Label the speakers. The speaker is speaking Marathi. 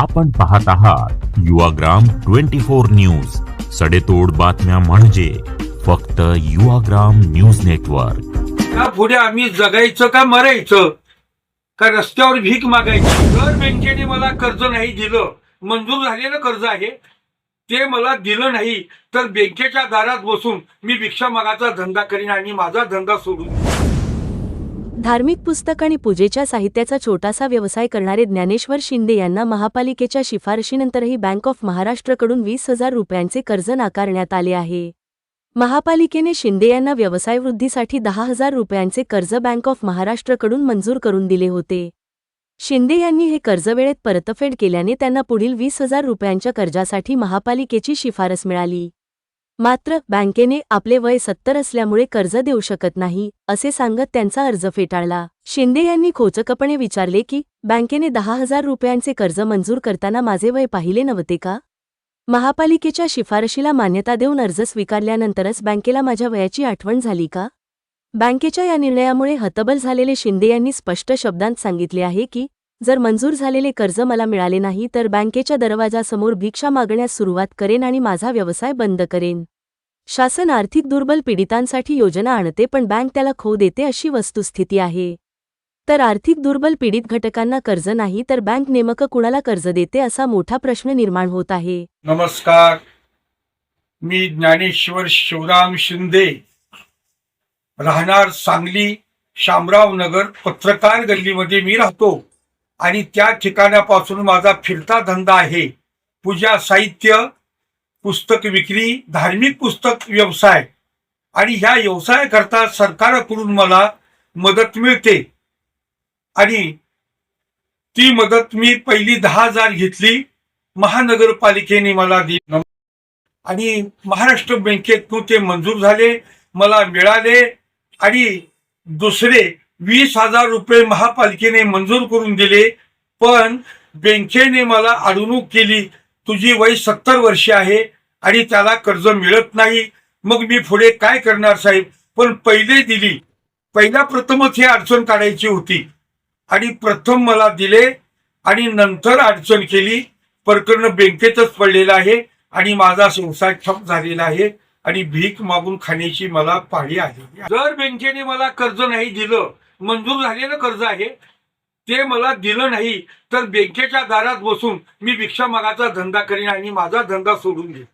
Speaker 1: आपण पाहत आहात युवाग्राम ट्वेंटी फोर न्यूज. सडेतोड बातम्या म्हणजे फक्त युवाग्राम न्यूज नेटवर्क.
Speaker 2: का पुढे आम्ही जगायचं का मरायचं? का रस्त्यावर भीक मागायची? जर बँकेने मला कर्ज नाही दिलं मंजूर झालेलं कर्ज आहे ते मला दिलं नाही तर बँकेच्या दारात बसून मी भिक्षा मागाचा धंदा करीन आणि माझा धंदा सोडून
Speaker 3: धार्मिक पुस्तक आणि पूजेच्या साहित्याचा छोटासा व्यवसाय करणारे ज्ञानेश्वर शिंदे यांना महापालिकेच्या शिफारशीनंतरही बँक ऑफ महाराष्ट्रकडून वीस हजार रुपयांचे कर्ज नाकारण्यात आले आहे. महापालिकेने शिंदे यांना व्यवसायवृद्धीसाठी दहा हजार रुपयांचे कर्ज बँक ऑफ महाराष्ट्रकडून मंजूर करून दिले होते. शिंदे यांनी हे कर्ज वेळेत परतफेड केल्याने त्यांना पुढील वीस हजार रुपयांच्या कर्जासाठी महापालिकेची शिफारस मिळाली. मात्र बँकेने आपले वय सत्तर असल्यामुळे कर्ज देऊ शकत नाही असे सांगत त्यांचा अर्ज फेटाळला. शिंदे यांनी खोचकपणे विचारले की बँकेने दहा हजार रुपयांचे कर्ज मंजूर करताना माझे वय पाहिले नव्हते का? महापालिकेच्या शिफारशीला मान्यता देऊन अर्ज स्वीकारल्यानंतरच बँकेला माझ्या वयाची आठवण झाली का? बँकेच्या या निर्णयामुळे हतबल झालेले शिंदे यांनी स्पष्ट शब्दांत सांगितले आहे की जर मंजूर झालेले कर्ज मला मिळाले नाही तर बँकेच्या दरवाजासमोर भिक्षा मागण्यास सुरुवात करेन आणि माझा व्यवसाय बंद करेन. शासन आर्थिक दुर्बल पीडितांसाठी योजना आणते पण बँक त्याला खो देते अशी वस्तुस्थिती आहे. तर आर्थिक दुर्बल पीडित घटकांना कर्ज नाही तर बँक नेमकं कुणाला कर्ज देते असा मोठा प्रश्न निर्माण होत आहे.
Speaker 2: नमस्कार. मी ज्ञानेश्वर शिवराम शिंदे. राहणार सांगली शामराव नगर पत्रकार गल्लीमध्ये मी राहतो. आणि त्या ठिकाणापासून माझा फिरता धंदा आहे. पूजा साहित्य पुस्तक विक्री धार्मिक पुस्तक व्यवसाय. आणि ह्या व्यवसायाकरता सरकारकडून मला मदत मिळते. आणि ती मदत मी पहिली दहा हजार घेतली. महानगरपालिकेने मला दिली आणि महाराष्ट्र बँकेतून ते मंजूर झाले मला मिळाले. आणि दुसरे वीस हजार रुपये महापालिकेने मंजूर करून दिले पण बँकेने मला अडवणूक केली. तुझी वय सत्तर वर्षे आहे आणि त्याला कर्ज मिळत नाही. मग मी पुढे काय करणार साहेब? पण पहिले दिली. पहिला प्रथमच ही अडचण काढायची होती. आणि प्रथम मला दिले आणि नंतर अडचण केली. प्रकरण बँकेतच पडलेलं आहे आणि माझा व्यवसाय ठप झालेला आहे आणि भीक मागून खाण्याची मला पाळी आली जर बँकेने मला कर्ज नाही दिलं मंजूर झालेलं कर्ज आहे. ते मला दिलं नाही तर बँकेच्या दारात बसून मी भिक्षा मागाचा धंदा करीन आणि माझा धंदा सोडून घेईन